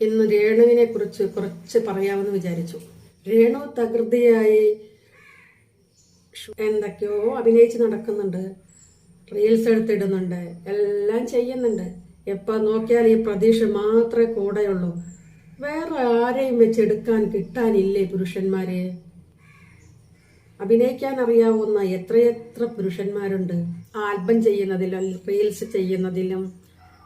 ഇന്ന് രേണുവിനെ കുറിച്ച് കുറച്ച് പറയാമെന്ന് വിചാരിച്ചു. രേണു തകൃതിയായി എന്തൊക്കെയോ അഭിനയിച്ച് നടക്കുന്നുണ്ട്. റീൽസ് എടുത്തിടുന്നുണ്ട്. എല്ലാം ചെയ്യുന്നുണ്ട്. എപ്പോൾ നോക്കിയാൽ ഈ പ്രതീക്ഷ മാത്രമേ കൂടെയുള്ളൂ. വേറെ ആരെയും വെച്ച് എടുക്കാൻ കിട്ടാനില്ലേ പുരുഷന്മാരെ? അഭിനയിക്കാൻ അറിയാവുന്ന എത്രയെത്ര പുരുഷന്മാരുണ്ട്. ആൽബം ചെയ്യുന്നതിലും റീൽസ് ചെയ്യുന്നതിലും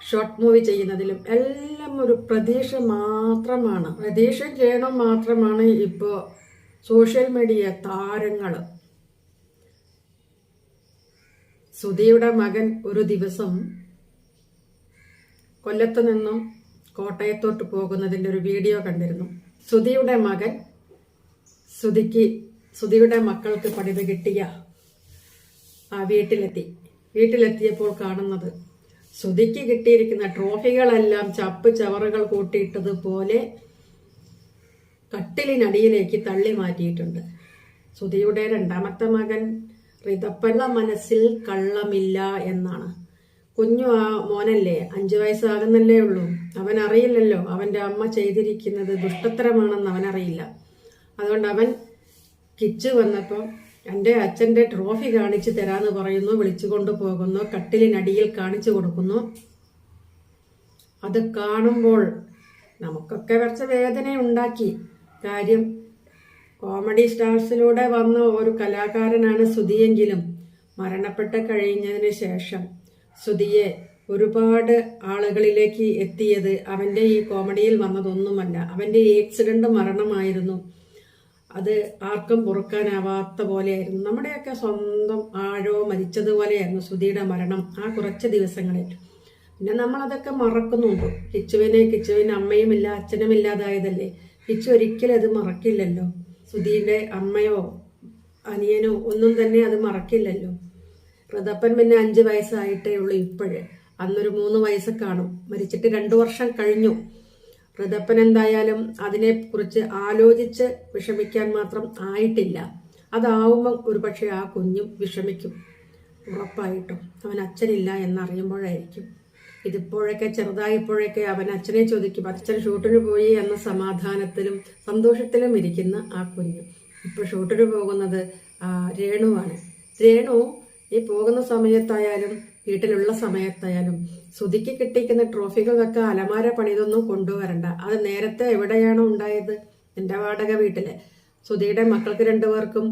ഷോർട്ട് മൂവി ചെയ്യുന്നതിലും എല്ലാം ഒരു പ്രതീക്ഷ മാത്രമാണ്. പ്രതീക്ഷ ചെയ്യണം മാത്രമാണ് ഇപ്പോൾ സോഷ്യൽ മീഡിയ താരങ്ങൾ സുധിയുടെ മകൻ ഒരു ദിവസം കൊല്ലത്ത് നിന്നും കോട്ടയത്തോട്ട് പോകുന്നതിന്റെ ഒരു വീഡിയോ കണ്ടിരുന്നു. സുധിയുടെ മകൻ സുധിക്ക് സുധിയുടെ മക്കൾക്ക് പണിത് കിട്ടിയ ആ വീട്ടിലെത്തി. വീട്ടിലെത്തിയപ്പോൾ കാണുന്നത് സുധിക്ക് കിട്ടിയിരിക്കുന്ന ട്രോഫികളെല്ലാം ചപ്പ് ചവറുകൾ കൂട്ടിയിട്ടതുപോലെ കട്ടിലിനടിയിലേക്ക് തള്ളി മാറ്റിയിട്ടുണ്ട്. ശ്രുതിയുടെ രണ്ടാമത്തെ മകൻ റിതപ്പള്ള മനസ്സിൽ കള്ളമില്ല എന്നാണ്. കുഞ്ഞു ആ മോനല്ലേ? അഞ്ചു വയസ്സാകുന്നല്ലേ ഉള്ളൂ. അവൻ അറിയില്ലല്ലോ. അവന്റെ അമ്മ ചെയ്തിരിക്കുന്നത് ദുഷ്ടത്തരമാണെന്ന് അവനറിയില്ല. അതുകൊണ്ട് അവൻ കിച്ചു വന്നപ്പോൾ എന്റെ അച്ഛന്റെ ട്രോഫി കാണിച്ചു തരാന്ന് പറയുന്നു വിളിച്ചു കൊണ്ടുപോകുന്നു കട്ടിലിനടിയിൽ കാണിച്ചു കൊടുക്കുന്നു. അത് കാണുമ്പോൾ നമുക്കൊക്കെ കുറച്ച് വേദന ഉണ്ടാക്കി കാര്യം കോമഡി സ്റ്റാർസിലൂടെ വന്ന ഒരു കലാകാരനാണ് സുധിയെങ്കിലും മരണപ്പെട്ട് കഴിഞ്ഞതിന് ശേഷം സുധിയെ ഒരുപാട് ആളുകളിലേക്ക് എത്തിയത് അവന്റെ ഈ കോമഡിയിൽ വന്നതൊന്നുമല്ല. അവന്റെ ഈ ആക്സിഡന്റ് മരണമായിരുന്നു. അത് ആർക്കും പൊറുക്കാനാവാത്ത പോലെയായിരുന്നു. നമ്മുടെയൊക്കെ സ്വന്തം ആഴോ മരിച്ചതുപോലെയായിരുന്നു സുധിയുടെ മരണം ആ കുറച്ച് ദിവസങ്ങളിൽ. പിന്നെ നമ്മളതൊക്കെ മറക്കുന്നുണ്ട്. കിച്ചുവിനെ കിച്ചുവിന് അമ്മയുമില്ല അച്ഛനും ഇല്ലാതായതല്ലേ? കിച്ചു ഒരിക്കലും അത് മറക്കില്ലല്ലോ. സുധീന്റെ അമ്മയോ അനിയനോ ഒന്നും തന്നെ അത് മറക്കില്ലല്ലോ. പ്രതപ്പൻ പിന്നെ അഞ്ച് വയസ്സായിട്ടേ ഉള്ളൂ ഇപ്പോഴേ. അന്നൊരു മൂന്ന് വയസ്സ് കാണും. മരിച്ചിട്ട് രണ്ടു വർഷം കഴിഞ്ഞു. പ്രതപ്പൻ എന്തായാലും അതിനെക്കുറിച്ച് ആലോചിച്ച് വിഷമിക്കാൻ മാത്രം ആയിട്ടില്ല. അതാവുമ്പം ഒരുപക്ഷെ ആ കുഞ്ഞും വിഷമിക്കും. ഉറപ്പായിട്ടും അവൻ അച്ഛനില്ല എന്നറിയുമ്പോഴായിരിക്കും. ഇതിപ്പോഴൊക്കെ ചെറുതായപ്പോഴൊക്കെ അവൻ അച്ഛനെ ചോദിക്കും അച്ഛൻ ഷൂട്ടിന് പോയി എന്ന സമാധാനത്തിലും സന്തോഷത്തിലും ഇരിക്കുന്ന ആ കുഞ്ഞ്. ഇപ്പോൾ ഷൂട്ടിന് പോകുന്നത് രേണുവാണ്. രേണു ഈ പോകുന്ന സമയത്തായാലും വീട്ടിലുള്ള സമയത്തായാലും സുധിക്ക് കിട്ടിയിരിക്കുന്ന ട്രോഫികൾക്കൊക്കെ അലമാര പണിതൊന്നും കൊണ്ടുവരണ്ട. അത് നേരത്തെ എവിടെയാണോ ഉണ്ടായത്? എന്റെ വാടക വീട്ടിൽ. സുധിയുടെ മക്കൾക്ക് രണ്ടുപേർക്കും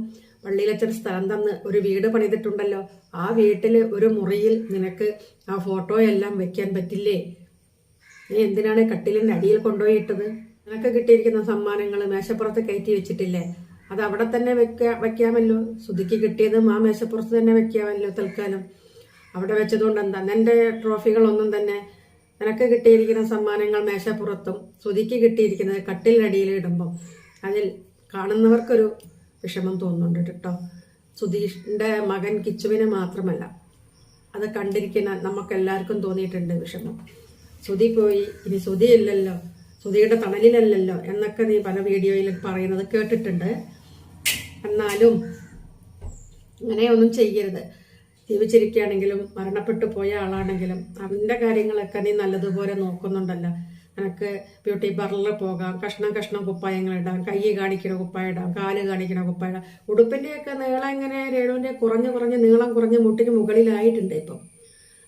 പള്ളിയിലച്ചൻ സ്ഥലം തന്ന് ഒരു വീട് പണിതിട്ടുണ്ടല്ലോ. ആ വീട്ടിൽ ഒരു മുറിയിൽ നിനക്ക് ആ ഫോട്ടോ എല്ലാം വെക്കാൻ പറ്റില്ലേ? നീ എന്തിനാണ് കട്ടിലിന്റെ അടിയിൽ കൊണ്ടുപോയിട്ടത്? നിനക്ക് കിട്ടിയിരിക്കുന്ന സമ്മാനങ്ങൾ മേശപ്പുറത്ത് കയറ്റി വെച്ചിട്ടില്ലേ? അത് അവിടെ തന്നെ വെക്കാ വെക്കാമല്ലോ. സുധിക്ക് കിട്ടിയതും ആ മേശപ്പുറത്ത് തന്നെ വെക്കാമല്ലോ തൽക്കാലം. അവിടെ വെച്ചതുകൊണ്ട് എന്താ നിന്റെ ട്രോഫികളൊന്നും തന്നെ നിനക്ക് കിട്ടിയിരിക്കുന്ന സമ്മാനങ്ങൾ മേശപ്പുറത്തും സ്തുതിക്ക് കിട്ടിയിരിക്കുന്നത് കട്ടിലിനടിയിൽ ഇടുമ്പോൾ അതിൽ കാണുന്നവർക്കൊരു വിഷമം തോന്നുന്നുണ്ട് കേട്ടോ. സുധീഷിന്റെ മകൻ കിച്ചുവിന് മാത്രമല്ല അത് കണ്ടിരിക്കുന്ന നമുക്കെല്ലാവർക്കും തോന്നിയിട്ടുണ്ട് വിഷമം. സുധി പോയി ഇനി സുധി ഇല്ലല്ലോ സുധിയുടെ തണലിലല്ലല്ലോ എന്നൊക്കെ നീ പല വീഡിയോയിൽ പറയുന്നത് കേട്ടിട്ടുണ്ട്. എന്നാലും അങ്ങനെയൊന്നും ചെയ്യരുത്. ജീവിച്ചിരിക്കുകയാണെങ്കിലും മരണപ്പെട്ടു പോയ ആളാണെങ്കിലും അവന്റെ കാര്യങ്ങളൊക്കെ നീ നല്ലതുപോലെ നോക്കുന്നുണ്ടല്ലോ. നിനക്ക് ബ്യൂട്ടി പാർലറിൽ പോകാം കഷ്ണം കഷ്ണം കുപ്പായങ്ങൾ ഇടാം കൈ കാണിക്കണ കുപ്പായ ഇടാം കാൽ കാണിക്കണ കുപ്പായ ഇടാം. ഉടുപ്പിന്റെയൊക്കെ നീളം ഇങ്ങനെ രേണുവിന്റെ കുറഞ്ഞ് കുറഞ്ഞ് നീളം കുറഞ്ഞ് മുട്ടിന് മുകളിലായിട്ടുണ്ട് ഇപ്പം.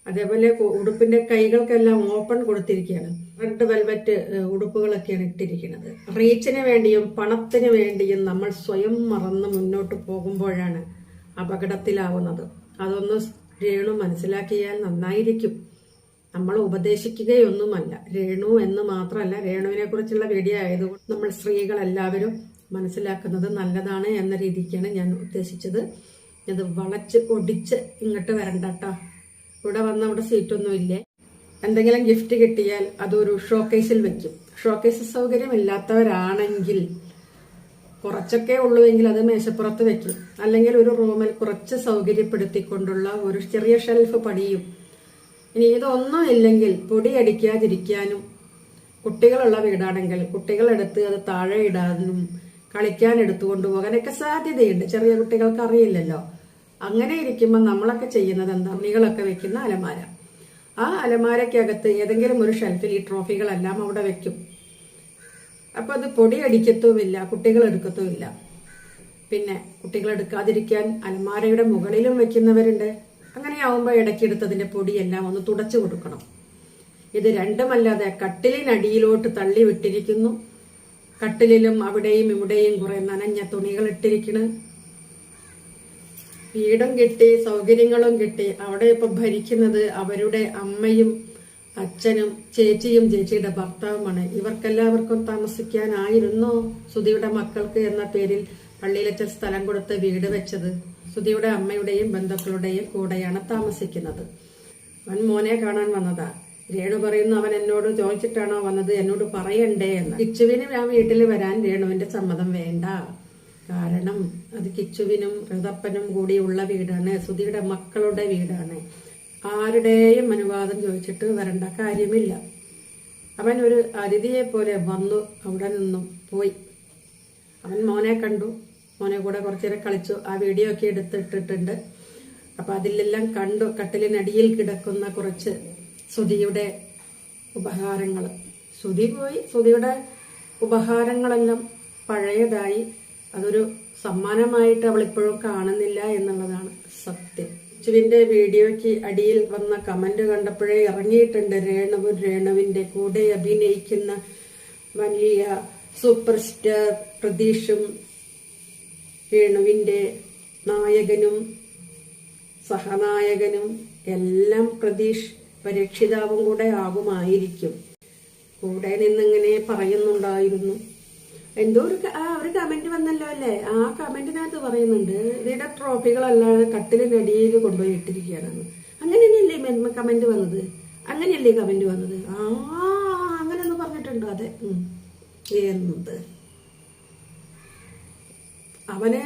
അതേപോലെ ഉടുപ്പിന്റെ കൈകൾക്കെല്ലാം ഓപ്പൺ കൊടുത്തിരിക്കുകയാണ്. റെഡ് വെൽവെറ്റ് ഉടുപ്പുകളൊക്കെയാണ് ഇട്ടിരിക്കുന്നത്. റീച്ചിന് വേണ്ടിയും പണത്തിന് വേണ്ടിയും നമ്മൾ സ്വയം മറന്ന് മുന്നോട്ട് പോകുമ്പോഴാണ് അപകടത്തിലാവുന്നത്. അതൊന്ന് രേണു മനസ്സിലാക്കിയാൽ നന്നായിരിക്കും. നമ്മൾ ഉപദേശിക്കുകയൊന്നുമല്ല. രേണു എന്ന് മാത്രമല്ല രേണുവിനെ കുറിച്ചുള്ള വീഡിയോ ആയതുകൊണ്ട് നമ്മൾ സ്ത്രീകൾ എല്ലാവരും മനസ്സിലാക്കുന്നത് നല്ലതാണ് എന്ന രീതിക്കാണ് ഞാൻ ഉദ്ദേശിച്ചത്. ഇത് വളച്ച് ഒടിച്ച് ഇങ്ങോട്ട് വരണ്ട കേട്ടോ ഇവിടെ വന്ന അവിടെ സീറ്റൊന്നും ഇല്ലേ? എന്തെങ്കിലും ഗിഫ്റ്റ് കിട്ടിയാൽ അതൊരു ഷോക്കേസിൽ വെക്കും. ഷോക്കേസ് സൗകര്യം ഇല്ലാത്തവരാണെങ്കിൽ കുറച്ചൊക്കെ ഉള്ളുവെങ്കിൽ അത് മേശപ്പുറത്ത് വെക്കും. അല്ലെങ്കിൽ ഒരു റൂമിൽ കുറച്ച് സൗകര്യപ്പെടുത്തിക്കൊണ്ടുള്ള ഒരു ചെറിയ ഷെൽഫ് പടിയും ഇനി ഇതൊന്നും ഇല്ലെങ്കിൽ പൊടി അടിക്കാതിരിക്കാനും കുട്ടികളുള്ള വീടാണെങ്കിൽ കുട്ടികളെടുത്ത് അത് താഴെ ഇടാനും കളിക്കാൻ എടുത്തു കൊണ്ടുപോകാനൊക്കെ സാധ്യതയുണ്ട്. ചെറിയ കുട്ടികൾക്ക് അറിയില്ലല്ലോ. അങ്ങനെ ഇരിക്കുമ്പോൾ നമ്മളൊക്കെ ചെയ്യുന്നത് എന്താ? മണികളൊക്കെ വെക്കുന്ന അലമാര. ആ അലമാരയ്ക്കകത്ത് ഏതെങ്കിലും ഒരു ഷെൽഫിൽ ഈ ട്രോഫികളെല്ലാം അവിടെ വെക്കും. അപ്പൊ അത് പൊടി അടിക്കത്തുമില്ല കുട്ടികൾ എടുക്കത്തുമില്ല. പിന്നെ കുട്ടികൾ എടുക്കാതിരിക്കാൻ അലമാരയുടെ മുകളിലും വെക്കുന്നവരുണ്ട്. അങ്ങനെയാവുമ്പോൾ ഇടയ്ക്കെടുത്തതിന്റെ പൊടിയെല്ലാം ഒന്ന് തുടച്ചു കൊടുക്കണം. ഇത് രണ്ടുമല്ലാതെ കട്ടിലിനടിയിലോട്ട് തള്ളി വിട്ടിരിക്കുന്നു. കട്ടിലിലും അവിടെയും ഇവിടെയും കുറെ നനഞ്ഞ തുണികൾ ഇട്ടിരിക്കണ്. വീടും കിട്ടി സൗകര്യങ്ങളും കിട്ടി. അവിടെ ഇപ്പൊ ഭരിക്കുന്നത് അവരുടെ അമ്മയും അച്ഛനും ചേച്ചിയും ചേച്ചിയുടെ ഭർത്താവുമാണ്. ഇവർക്കെല്ലാവർക്കും താമസിക്കാനായിരുന്നോ സുധിയുടെ മക്കൾക്ക് എന്ന പേരിൽ പള്ളിയിലെ സ്ഥലം കൊടുത്ത് വീട് വെച്ചത്? സുധിയുടെ അമ്മയുടെയും ബന്ധുക്കളുടെയും കൂടെയാണ് താമസിക്കുന്നത്. അവൻ മോനെ കാണാൻ വന്നതാ. രേണു പറയുന്നു അവൻ എന്നോട് ചോദിച്ചിട്ടാണോ വന്നത്? എന്നോട് പറയണ്ടേ എന്ന്. കിച്ചുവിന് ആ വീട്ടിൽ വരാൻ രേണുവിന്റെ സമ്മതം വേണ്ട. കാരണം അത് കിച്ചുവിനും ഋതപ്പനും കൂടിയുള്ള വീടാണ്. സുധിയുടെ മക്കളുടെ വീടാണ്. ആരുടെയും അനുവാദം ചോദിച്ചിട്ട് വരേണ്ട കാര്യമില്ല. അവൻ ഒരു അതിഥിയെ പോലെ വന്നു അവിടെ നിന്നും പോയി. അവൻ മോനെ കണ്ടു. മോനെ കൂടെ കുറച്ചു നേരം കളിച്ചു. ആ വീഡിയോ ഒക്കെ എടുത്തിട്ടിട്ടുണ്ട്. അപ്പൊ അതിലെല്ലാം കണ്ടു. കട്ടിലിനടിയിൽ കിടക്കുന്ന കുറച്ച് ശ്രുതിയുടെ ഉപഹാരങ്ങൾ ശ്രുതി പോയി. ശ്രുതിയുടെ ഉപഹാരങ്ങളെല്ലാം പഴയതായി. അതൊരു സമ്മാനമായിട്ട് അവൾ ഇപ്പോഴും കാണുന്നില്ല എന്നുള്ളതാണ് സത്യം. ചുവിന്റെ വീഡിയോയ്ക്ക് അടിയിൽ വന്ന കമന്റ് കണ്ടപ്പോഴേ ഇറങ്ങിയിട്ടുണ്ട് രേണുവും രേണുവിന്റെ കൂടെ അഭിനയിക്കുന്ന വലിയ സൂപ്പർ സ്റ്റാർ പ്രതീഷും രേണുവിന്റെ നായകനും സഹനായകനും എല്ലാം പ്രതീഷ് പരീക്ഷിതാവും കൂടെ ആകുമായിരിക്കും. കൂടെ നിന്നിങ്ങനെ പറയുന്നുണ്ടായിരുന്നു. എന്തോ ഒരു ആ ഒരു കമന്റ് വന്നല്ലോ അല്ലേ? ആ കമന്റിനകത്ത് പറയുന്നുണ്ട് ഇതിയുടെ ട്രോഫികളെല്ലാം കട്ടിലിനടിയിൽ കൊണ്ടുപോയി ഇട്ടിരിക്കുകയാണെന്ന്. അങ്ങനെയല്ലേ കമന്റ് വന്നത്? അങ്ങനെയല്ലേ കമന്റ് വന്നത്? ആ അങ്ങനെയൊന്ന് പറഞ്ഞിട്ടുണ്ട്. അതെ. എന്ത്? അവന്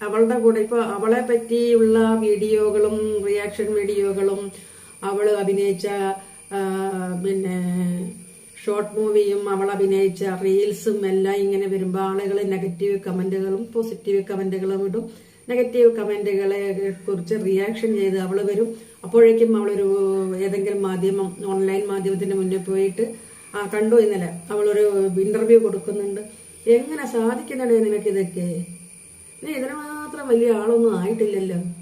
അവളുടെ കൂടെ ഇപ്പൊ അവളെ പറ്റിയുള്ള വീഡിയോകളും റിയാക്ഷൻ വീഡിയോകളും അവൾ അഭിനയിച്ച പിന്നെ ഷോർട്ട് മൂവിയും അവൾ അഭിനയിച്ച റീൽസും എല്ലാം ഇങ്ങനെ വരുമ്പോൾ ആളുകൾ നെഗറ്റീവ് കമന്റുകളും പോസിറ്റീവ് കമന്റുകളും ഇടും. നെഗറ്റീവ് കമന്റുകളെ കുറിച്ച് റിയാക്ഷൻ ചെയ്ത് അവൾ വരും. അപ്പോഴേക്കും അവളൊരു ഏതെങ്കിലും മാധ്യമം ഓൺലൈൻ മാധ്യമത്തിന് മുന്നിൽ പോയിട്ട് ആ കണ്ടു ഇന്നലെ? അവളൊരു ഇന്റർവ്യൂ കൊടുക്കുന്നുണ്ട്. എങ്ങനെ സാധിക്കുന്നുണ്ട് നിനക്ക് ഇതൊക്കെ നീ ഇതിന് മാത്രം വലിയ ആളൊന്നും ആയിട്ടില്ലല്ലോ.